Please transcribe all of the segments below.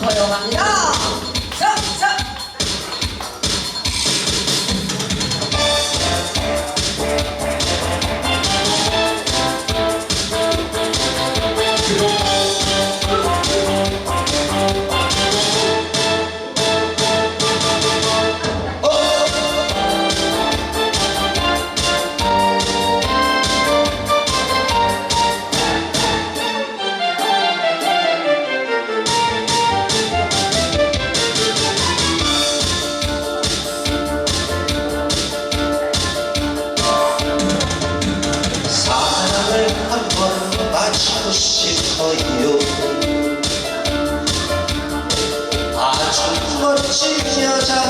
朋友吗你 하고 싶어요. 아주 멋진 여자.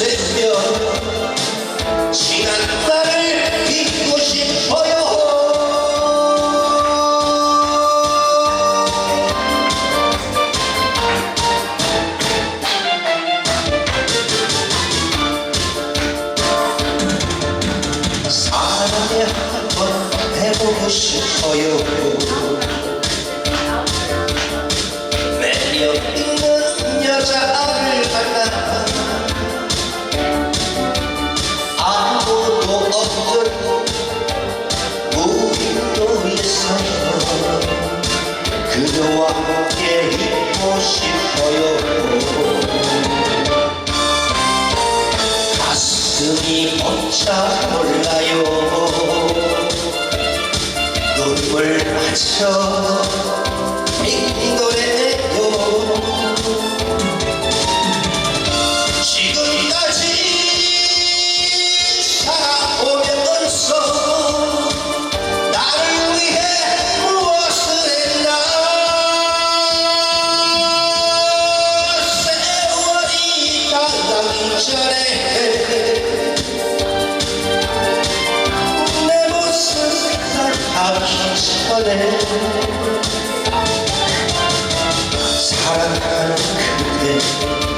새벽 지난 날을 잊고 싶어요. 사랑해 보고 싶어요. 매력 어여, 가슴이 번짝 올라요. 눈물 맞춰 그대 사랑하는 그대.